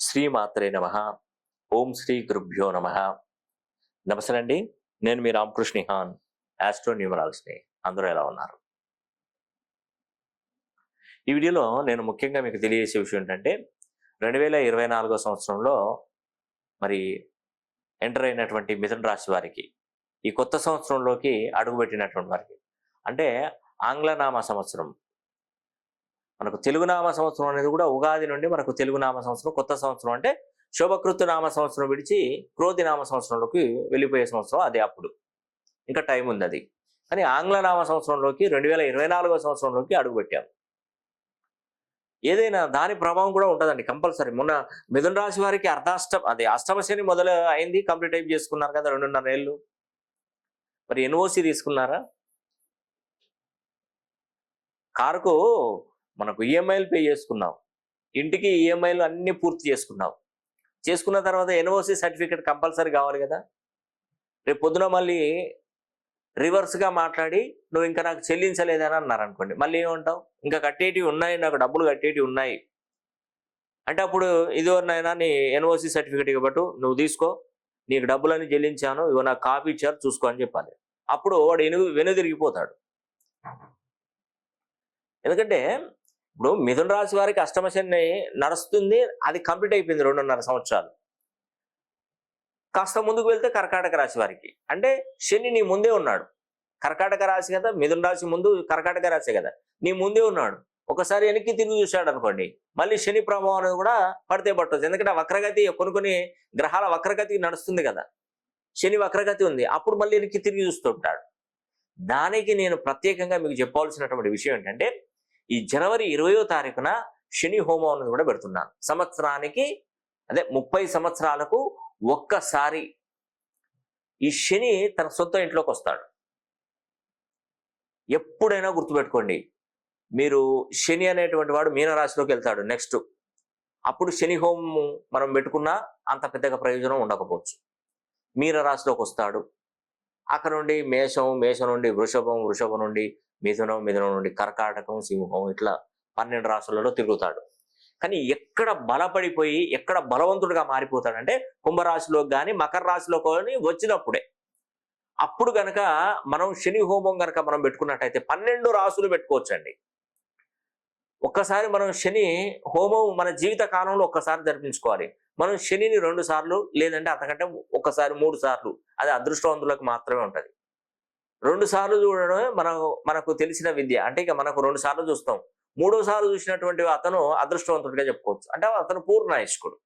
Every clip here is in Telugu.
శ్రీమాత్రే నమ. ఓం శ్రీ గురుభ్యో నమ. నమస్తే అండి నేను మీ రామకృష్ణ హాన్ ఆస్ట్రో న్యూమరాలజీని అందరూ ఎలా ఉన్నారు? ఈ వీడియోలో నేను ముఖ్యంగా మీకు తెలియజేసే విషయం ఏంటంటే రెండు వేల ఇరవై నాలుగో సంవత్సరంలో మరి ఎంటర్ అయినటువంటి మిథున రాశి వారికి ఈ కొత్త సంవత్సరంలోకి అడుగుపెట్టినటువంటి వారికి అంటే ఆంగ్లనామ సంవత్సరం మనకు తెలుగు నామ సంవత్సరం అనేది కూడా ఉగాది నుండి మనకు తెలుగు నామ సంవత్సరం కొత్త సంవత్సరం అంటే శోభకృతు నామ సంవత్సరం విడిచి క్రోధి నామ సంవత్సరంలోకి వెళ్ళిపోయే సంవత్సరం అదే అప్పుడు. ఇంకా టైం ఉంది అది కానీ ఆంగ్ల నామ సంవత్సరంలోకి రెండు వేల ఇరవై నాలుగో సంవత్సరంలోకి అడుగుపెట్టాము ఏదైనా దాని ప్రభావం కూడా ఉంటుందండి కంపల్సరీ. మొన్న మిథున రాశి వారికి అర్ధాష్టం అదే అష్టమ శని మొదలు అయింది కంప్లీట్ అయిపోయి చేసుకున్నారు కదా రెండున్నర ఏళ్ళు. మరి ఎన్ఓసి తీసుకున్నారా? కారుకు మనకు ఈఎంఐలు పే చేసుకున్నావు. ఇంటికి ఈఎంఐలు అన్నీ పూర్తి చేసుకున్నావు. చేసుకున్న తర్వాత ఎన్ఓసి సర్టిఫికేట్ కంపల్సరీ కావాలి కదా? రేపు పొద్దున మళ్ళీ రివర్స్గా మాట్లాడి నువ్వు ఇంకా నాకు చెల్లించలేదని అన్నారు అనుకోండి. మళ్ళీ ఏమంటావు? ఇంకా కట్టేటివి ఉన్నాయి నాకు డబ్బులు కట్టేటివి ఉన్నాయి. అంటే అప్పుడు ఇదో నాయనా నీ ఎన్ఓసి సర్టిఫికేట్ ఇవ్వబట్టు నువ్వు తీసుకో నీకు డబ్బులన్నీ చెల్లించాను ఇవో నాకు కాపీ ఇచ్చారు చూసుకో అని చెప్పాలి. అప్పుడు వాడు ఎనుగు వెనుదిరిగిపోతాడు. ఎందుకంటే ఇప్పుడు మిథున రాశి వారికి అష్టమ శని నడుస్తుంది అది కంప్లీట్ అయిపోయింది రెండున్నర సంవత్సరాలు. కాస్త ముందుకు వెళ్తే కర్కాటక రాశి వారికి. అంటే శని నీ ముందే ఉన్నాడు. కర్కాటక రాశి కదా మిథున రాశి ముందు కర్కాటక రాశి కదా నీ ముందే ఉన్నాడు. ఒకసారి వెనక్కి తిరిగి చూశాడు అనుకోండి మళ్ళీ శని ప్రభావం అనేది కూడా పడితే పట్టవచ్చు ఎందుకంటే వక్రగతి కొన్ని కొన్ని గ్రహాల వక్రగతి నడుస్తుంది కదా. శని వక్రగతి ఉంది అప్పుడు మళ్ళీ వెనక్కి తిరిగి చూస్తుంటాడు. దానికి నేను ప్రత్యేకంగా మీకు చెప్పవలసినటువంటి విషయం ఏంటంటే ఈ జనవరి ఇరవయో తారీఖున శని హోమం అనేది కూడా పెడుతున్నాను. సంవత్సరానికి అదే ముప్పై సంవత్సరాలకు ఒక్కసారి ఈ శని తన సొంత ఇంట్లోకి వస్తాడు. ఎప్పుడైనా గుర్తుపెట్టుకోండి మీరు శని అనేటువంటి వాడు మీనరాశిలోకి వెళ్తాడు నెక్స్ట్. అప్పుడు శని హోమం మనం పెట్టుకున్నా అంత పెద్దగా ప్రయోజనం ఉండకపోవచ్చు. మీనరాశిలోకి వస్తాడు. అక్కడ నుండి మేషం మేషం నుండి వృషభం వృషభం నుండి మిథునం మిథునం నుండి కర్కాటకం సింహం ఇట్లా పన్నెండు రాశులలో తిరుగుతాడు. కానీ ఎక్కడ బలపడిపోయి ఎక్కడ బలవంతుడిగా మారిపోతాడంటే కుంభరాశిలో కానీ మకర రాశిలో కానీ వచ్చినప్పుడే. అప్పుడు గనక మనం శని హోమం గనక మనం పెట్టుకున్నట్టయితే పన్నెండు రాసులు పెట్టుకోవచ్చండి. ఒక్కసారి మనం శని హోమం మన జీవిత కాలంలో ఒక్కసారి జరిపించుకోవాలి. మనం శనిని రెండు సార్లు లేదంటే అంతకంటే ఒక్కసారి మూడు సార్లు. అది అదృష్టవంతులకు మాత్రమే ఉంటుంది. రెండు సార్లు చూడడమే మనకు మనకు తెలిసిన విద్య. అంటే ఇక మనకు రెండు సార్లు చూస్తాం. మూడో సార్లు చూసినటువంటి అతను అదృష్టవంతుడిగా చెప్పుకోవచ్చు. అంటే అతను పూర్ణాయుష్కుడు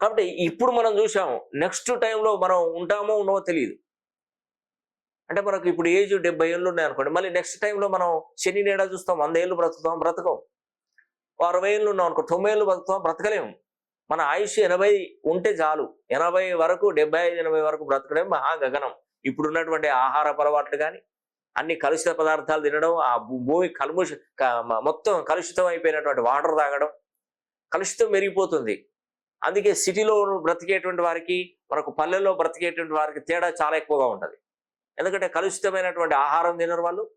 కాబట్టి ఇప్పుడు మనం చూసాము నెక్స్ట్ టైంలో మనం ఉంటామో ఉండవో తెలియదు. అంటే మనకు ఇప్పుడు ఏజ్ డెబ్బై ఏళ్ళు ఉన్నాయి అనుకోండి మళ్ళీ నెక్స్ట్ టైంలో మనం శని నేడా చూస్తాం? వంద ఏళ్ళు బ్రతుకుతాం? బ్రతకం. అరవై ఏళ్ళు ఉన్నాం అనుకో తొంభై ఏళ్ళు బ్రతుకుతాం? బ్రతకలేము. మన ఆయుష్ ఎనభై ఉంటే చాలు. ఎనభై వరకు డెబ్బై ఐదు ఎనభై వరకు బ్రతకడం మహా గగనం ఇప్పుడున్నటువంటి ఆహార అలవాట్లు కానీ అన్ని కలుషిత పదార్థాలు తినడం ఆ భూ- భూమి కలుముష మొత్తం కలుషితం అయిపోయినటువంటి వాటర్ తాగడం కలుషితం మెరిగిపోతుంది. అందుకే సిటీలో బ్రతికేటువంటి వారికి మనకు పల్లెల్లో బ్రతికేటువంటి వారికి తేడా చాలా ఎక్కువగా ఉంటుంది. ఎందుకంటే కలుషితమైనటువంటి ఆహారం తినరు వాళ్ళు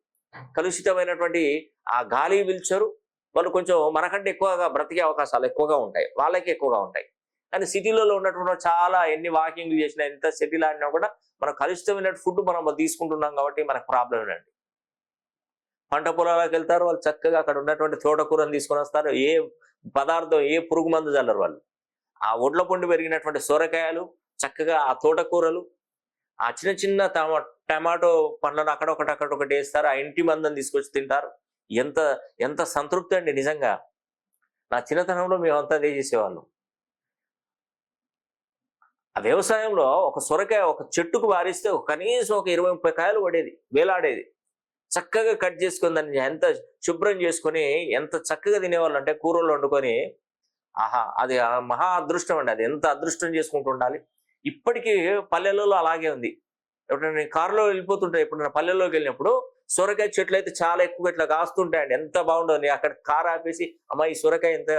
కలుషితమైనటువంటి ఆ గాలి పిలిచారు వాళ్ళు కొంచెం మనకంటే ఎక్కువగా బ్రతికే అవకాశాలు ఎక్కువగా ఉంటాయి వాళ్ళకి ఎక్కువగా ఉంటాయి. కానీ సిటీలలో ఉన్నటువంటి చాలా ఎన్ని వాకింగ్ చేసినా ఎంత సిటీలో ఆడినా కూడా మనం కలుషితమైన ఫుడ్ మనం తీసుకుంటున్నాం కాబట్టి మనకు ప్రాబ్లం అండి. పంట పొలాలకు వెళ్తారు వాళ్ళు చక్కగా అక్కడ ఉన్నటువంటి తోటకూరని తీసుకొని వస్తారు. ఏ పదార్థం ఏ పురుగు మందు చల్లరు వాళ్ళు. ఆ ఒడ్ల పొండి పెరిగినటువంటి సొరకాయలు చక్కగా ఆ తోటకూరలు ఆ చిన్న చిన్న టమా టమాటో పండ్లను అక్కడొకటి అక్కడ ఒకటి వేస్తారు. ఆ ఇంటి మందని తీసుకొచ్చి తింటారు. ఎంత ఎంత సంతృప్తి అండి నిజంగా. నా చిన్నతనంలో మేమంతా అదే చేసేవాళ్ళం. ఆ వ్యవసాయంలో ఒక సొరకాయ ఒక చెట్టుకు వారిస్తే కనీసం ఒక ఇరవై ముప్పై కాయలు పడేది వేలాడేది. చక్కగా కట్ చేసుకొని దాన్ని ఎంత శుభ్రం చేసుకొని ఎంత చక్కగా తినేవాళ్ళు అంటే కూరలు వండుకొని ఆహా అది మహా అదృష్టం అండి. అది ఎంత అదృష్టం చేసుకుంటూ ఉండాలి. ఇప్పటికీ పల్లెలలో అలాగే ఉంది. ఎప్పుడైనా నేను కారులో వెళ్ళిపోతుంటే ఎప్పుడైనా పల్లెల్లోకి వెళ్ళినప్పుడు సొరకాయ చెట్లు అయితే చాలా ఎక్కువ ఇట్లా కాస్తుంటాయండి. ఎంత బాగుంటుంది అక్కడ కారు ఆపేసి అమ్మాయి ఈ సొరకాయ ఎంత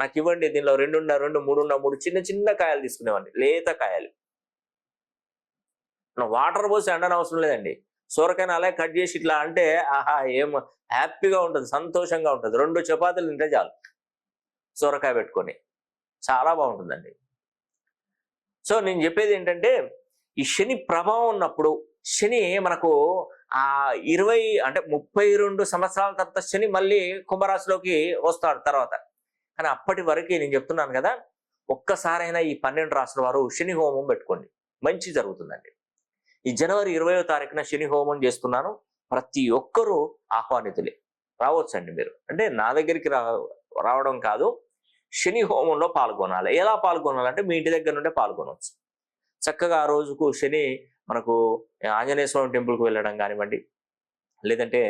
నాకు ఇవ్వండి దీనిలో రెండున్న రెండు మూడున్న మూడు చిన్న చిన్న కాయలు తీసుకునేవాడిని. లేత కాయలు. వాటర్ పోసి అండని అవసరం లేదండి. సొరకాయని అలాగే కట్ చేసి ఇట్లా అంటే ఆహా ఏం హ్యాపీగా ఉంటుంది సంతోషంగా ఉంటుంది. రెండు చపాతీలు తింటే చాలు. సొరకాయ పెట్టుకొని. చాలా బాగుంటుందండి. సో నేను చెప్పేది ఏంటంటే ఈ శని ప్రభావం ఉన్నప్పుడు శని మనకు ఆ ఇరవై అంటే ముప్పై రెండు సంవత్సరాల తర్వాత శని మళ్ళీ కుంభరాశిలోకి వస్తాడు తర్వాత. కానీ అప్పటి వరకు నేను చెప్తున్నాను కదా ఒక్కసారైనా ఈ పన్నెండు రాసుల వారు శని హోమం పెట్టుకోండి. మంచి జరుగుతుందండి. ఈ జనవరి ఇరవయో తారీఖున శని హోమం చేస్తున్నాను. ప్రతి ఒక్కరూ ఆహ్వానితులే. రావచ్చండి మీరు. అంటే నా దగ్గరికి రా రావడం కాదు. శని హోమంలో పాల్గొనాలి. ఎలా పాల్గొనాలంటే మీ ఇంటి దగ్గర నుండే పాల్గొనవచ్చు. చక్కగా ఆ రోజుకు శని మనకు ఆంజనేయ స్వామి టెంపుల్కి వెళ్ళడం కానివ్వండి లేదంటే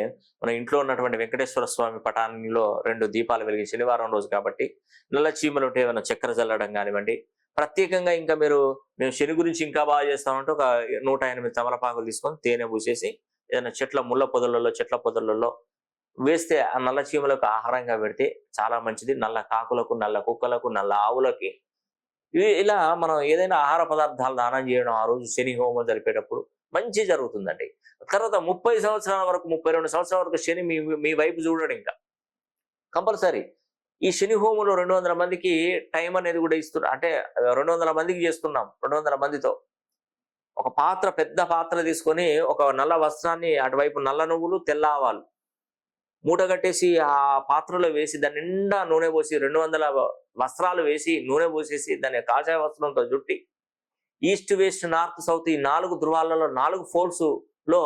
మన ఇంట్లో ఉన్నటువంటి వెంకటేశ్వర స్వామి పటానిలో రెండు దీపాలు వెలిగి శనివారం రోజు కాబట్టి నల్ల చీమలు ఉంటే ఏమైనా చక్కెర చల్లడం కానివ్వండి. ప్రత్యేకంగా ఇంకా మీరు మేము శని గురించి ఇంకా బాగా చేస్తామంటే ఒక నూట ఎనిమిది తమలపాకులు తీసుకొని తేనె పూసేసి ఏదైనా చెట్ల ముళ్ళ పొదలలో చెట్ల పొదలలో వేస్తే ఆ నల్ల చీమలకు ఆహారంగా పెడితే చాలా మంచిది. నల్ల కాకులకు నల్ల కుక్కలకు నల్ల ఆవులకి. ఇలా మనం ఏదైనా ఆహార పదార్థాలు దానం చేయడం ఆ రోజు శని హోమం జరిపేటప్పుడు మంచి జరుగుతుందండి. తర్వాత ముప్పై సంవత్సరాల వరకు ముప్పై రెండు సంవత్సరాల వరకు శని మీ మీ వైపు చూడడం ఇంకా. కంపల్సరీ. ఈ శని హోములో రెండు వందల మందికి టైం అనేది కూడా ఇస్తున్నా అంటే రెండు వందల మందికి చేస్తున్నాం రెండు వందల మందితో. ఒక పాత్ర పెద్ద పాత్ర తీసుకొని ఒక నల్ల వస్త్రాన్ని అటువైపు నల్ల నువ్వులు తెల్ల ఆవాలు. మూట కట్టేసి ఆ పాత్రలో వేసి దాని నిండా నూనె పోసి రెండు వందల వస్త్రాలు వేసి నూనె పోసేసి దాన్ని కాషాయ వస్త్రంతో జుట్టి ఈస్ట్ వెస్ట్ నార్త్ సౌత్ ఈ నాలుగు ధృవాలలో నాలుగు ఫోల్స్లో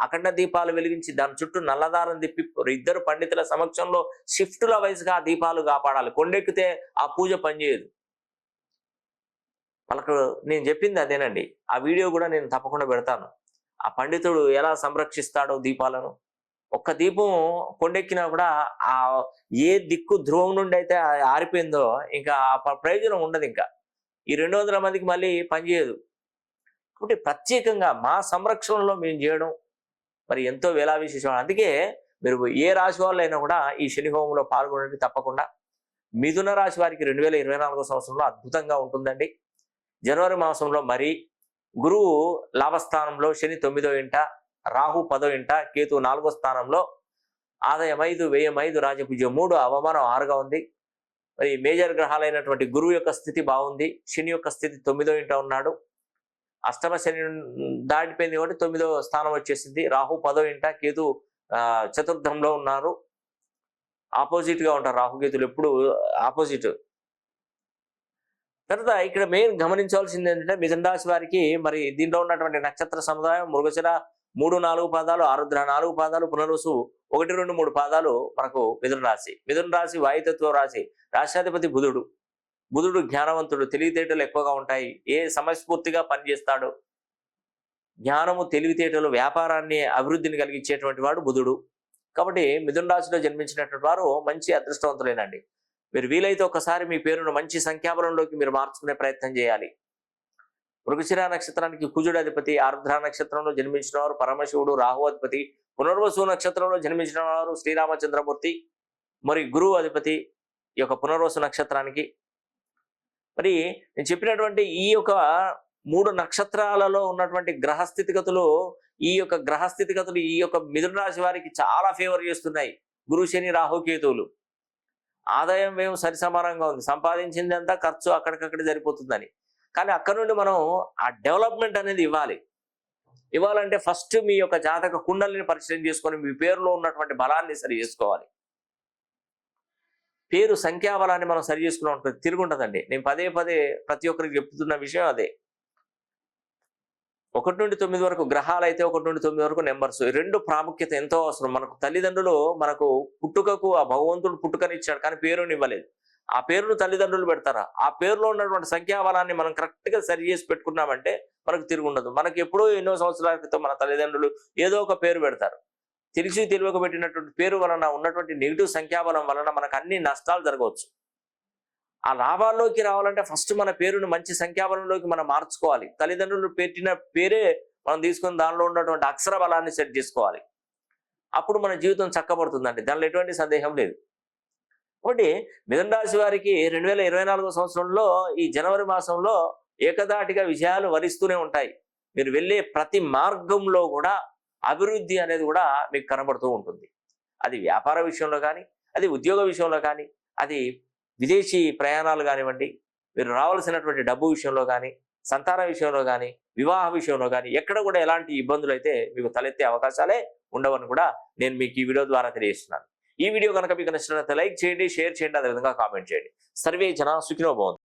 అఖండ దీపాలు వెలిగించి దాని చుట్టూ నల్లదారం తిప్పి ఇద్దరు పండితుల సమక్షంలో షిఫ్టుల వయసుగా ఆ దీపాలు కాపాడాలి. కొండెక్కితే ఆ పూజ పనిచేయదు వాళ్ళకు నేను చెప్పింది అదేనండి. ఆ వీడియో కూడా నేను తప్పకుండా పెడతాను. ఆ పండితుడు ఎలా సంరక్షిస్తాడో దీపాలను? ఒక్క దీపం కొండెక్కినా కూడా ఆ ఏ దిక్కు ధ్రువం నుండి అయితే ఆరిపోయిందో ఇంకా ఆ ప- ప్రయోజనం ఉండదు ఇంకా. ఈ రెండు వందల మందికి మళ్ళీ పనిచేయదు కాబట్టి ప్రత్యేకంగా మా సంరక్షణలో మేము చేయడం మరి ఎంతో వేలా విశేషం. అందుకే మీరు ఏ రాశి వాళ్ళైనా అయినా కూడా ఈ శని హోమంలో పాల్గొనండి తప్పకుండా మిథున రాశి వారికి రెండు వేల ఇరవై నాలుగో సంవత్సరంలో అద్భుతంగా ఉంటుందండి. జనవరి మాసంలో మరి గురువు లాభస్థానంలో శని తొమ్మిదో ఇంట రాహు పదో ఇంట కేతు నాలుగో స్థానంలో ఆదాయం ఐదు వ్యయం ఐదు రాజపూజ్యం మూడు అవమానం ఆరుగా ఉంది. మరి మేజర్ గ్రహాలైనటువంటి గురువు యొక్క స్థితి బాగుంది శని యొక్క స్థితి తొమ్మిదో ఇంట ఉన్నాడు. అష్టమ శని దాటిపోయింది కాబట్టి తొమ్మిదో స్థానం వచ్చేసింది. రాహు పదో ఇంట కేతు చతుర్థంలో ఉన్నారు. ఆపోజిట్గా ఉంటారు రాహుకేతులు ఎప్పుడు ఆపోజిట్. తర్వాత ఇక్కడ మెయిన్ గమనించవలసింది ఏంటంటే మిథున రాశి వారికి మరి దీంట్లో ఉన్నటువంటి నక్షత్ర సముదాయం మృగశిర మూడు నాలుగు పాదాలు ఆరుద్ర నాలుగు పాదాలు పునరుసు ఒకటి రెండు మూడు పాదాలు మనకు మిథున రాశి. మిథున రాశి వాయుతత్వ రాశి. రాష్ట్రాధిపతి బుధుడు. బుధుడు జ్ఞానవంతుడు. తెలివితేటలు ఎక్కువగా ఉంటాయి. ఏ సమస్ఫూర్తిగా పనిచేస్తాడు? జ్ఞానము తెలివితేటలు వ్యాపారాన్ని అభివృద్ధిని కలిగించేటువంటి వాడు బుధుడు. కాబట్టి మిథున రాశిలో జన్మించినటువంటి వారు మంచి అదృష్టవంతులేనండి. మీరు వీలైతే ఒకసారి మీ పేరును మంచి సంఖ్యాబలంలోకి మీరు మార్చుకునే ప్రయత్నం చేయాలి. మృగశిర నక్షత్రానికి కుజుడు అధిపతి ఆరుద్ర నక్షత్రంలో జన్మించిన వారు పరమశివుడు రాహు అధిపతి పునర్వసు నక్షత్రంలో జన్మించిన వారు శ్రీరామచంద్రమూర్తి మరి గురువు అధిపతి ఈ యొక్క పునర్వసు నక్షత్రానికి. మరి నేను చెప్పినటువంటి ఈ యొక్క మూడు నక్షత్రాలలో ఉన్నటువంటి గ్రహ స్థితిగతులు ఈ యొక్క గ్రహ స్థితిగతులు ఈ యొక్క మిథున రాశి వారికి చాలా ఫేవర్ చేస్తున్నాయి. గురు శని రాహుకేతువులు ఆదాయం వ్యయం సరిసమానంగా ఉంది. సంపాదించిందంతా ఖర్చు అక్కడికక్కడ సరిపోతుందని. కానీ అక్కడ నుండి మనం ఆ డెవలప్మెంట్ అనేది ఇవ్వాలి. ఇవ్వాలంటే ఫస్ట్ మీ యొక్క జాతక కుండలిని పరిశీలన చేసుకొని మీ పేరులో ఉన్నటువంటి బలాన్ని సరి చేసుకోవాలి. పేరు సంఖ్యాబలాన్ని మనం సరి చేసుకున్నాం తిరుగుంటదండి నేను పదే పదే ప్రతి ఒక్కరికి చెప్తున్న విషయం అదే. ఒకటి నుండి తొమ్మిది వరకు గ్రహాలు అయితే ఒకటి నుండి తొమ్మిది వరకు నెంబర్స్. రెండు ప్రాముఖ్యత ఎంతో అవసరం. మనకు తల్లిదండ్రులు మనకు పుట్టుకకు ఆ భగవంతుడు పుట్టుకనిచ్చాడు కానీ పేరుని ఇవ్వలేదు. ఆ పేరును తల్లిదండ్రులు పెడతారా? ఆ పేరులో ఉన్నటువంటి సంఖ్యాబలాన్ని మనం కరెక్ట్గా సరి చేసి పెట్టుకున్నామంటే మనకు తిరుగుండదు మనకు ఎప్పుడో ఎన్నో సంవత్సరాల క్రితం మన తల్లిదండ్రులు ఏదో ఒక పేరు పెడతారు. తెలిసి తెలియక పెట్టినటువంటి పేరు వలన ఉన్నటువంటి నెగిటివ్ సంఖ్యాబలం వలన మనకు అన్ని నష్టాలు జరగవచ్చు. ఆ లాభాల్లోకి రావాలంటే ఫస్ట్ మన పేరును మంచి సంఖ్యాబలంలోకి మనం మార్చుకోవాలి. తల్లిదండ్రులు పెట్టిన పేరే మనం తీసుకుని దానిలో ఉన్నటువంటి అక్షర బలాన్ని సెట్ చేసుకోవాలి. అప్పుడు మన జీవితం చక్కబడుతుందండి. దానిలో ఎటువంటి సందేహం లేదు. కాబట్టి మిథున రాశి వారికి రెండు వేల ఇరవై నాలుగో సంవత్సరంలో ఈ జనవరి మాసంలో ఏకదాటిగా విజయాలు వరిస్తూనే ఉంటాయి. మీరు వెళ్ళే ప్రతి మార్గంలో కూడా అభివృద్ధి అనేది కూడా మీకు కనబడుతూ ఉంటుంది. అది వ్యాపార విషయంలో కానీ అది ఉద్యోగ విషయంలో కానీ అది విదేశీ ప్రయాణాలు కానివ్వండి మీరు రావాల్సినటువంటి డబ్బు విషయంలో కానీ సంతాన విషయంలో కానీ వివాహ విషయంలో కానీ ఎక్కడ కూడా ఎలాంటి ఇబ్బందులు అయితే మీకు తలెత్తే అవకాశాలే ఉండవని కూడా నేను మీకు ఈ వీడియో ద్వారా తెలియజేస్తున్నాను. ఈ వీడియో కనుక మీకు నచ్చినట్లయితే లైక్ చేయండి షేర్ చేయండి అదేవిధంగా కామెంట్ చేయండి. సర్వే జన సుఖినో